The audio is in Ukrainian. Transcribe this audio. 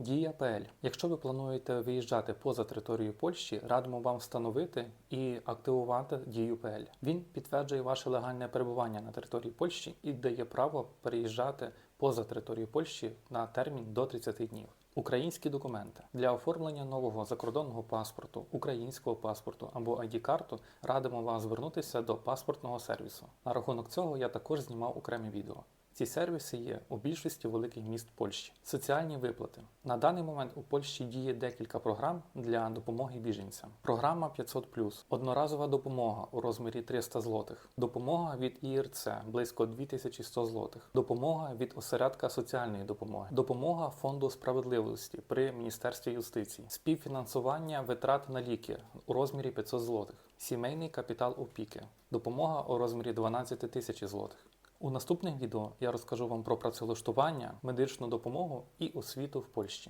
Дія ПЛ. Якщо ви плануєте виїжджати поза територію Польщі, радимо вам встановити і активувати дію ПЛ. Він підтверджує ваше легальне перебування на території Польщі і дає право переїжджати поза територію Польщі на термін до 30 днів. Українські документи для оформлення нового закордонного паспорту, українського паспорту або ID-карту радимо вам звернутися до паспортного сервісу. На рахунок цього я також знімав окреме відео. Ці сервіси є у більшості великих міст Польщі. Соціальні виплати. На даний момент у Польщі діє декілька програм для допомоги біженцям. Програма 500+, одноразова допомога у розмірі 300 злотих, допомога від ІРЦ близько 2100 злотих, допомога від осередка соціальної допомоги, допомога фонду справедливості при міністерстві юстиції, співфінансування витрат на ліки у розмірі 500 злотих, сімейний капітал опіки, допомога у розмірі 12 тисяч злотих. У наступних відео я розкажу вам про працевлаштування, медичну допомогу і освіту в Польщі.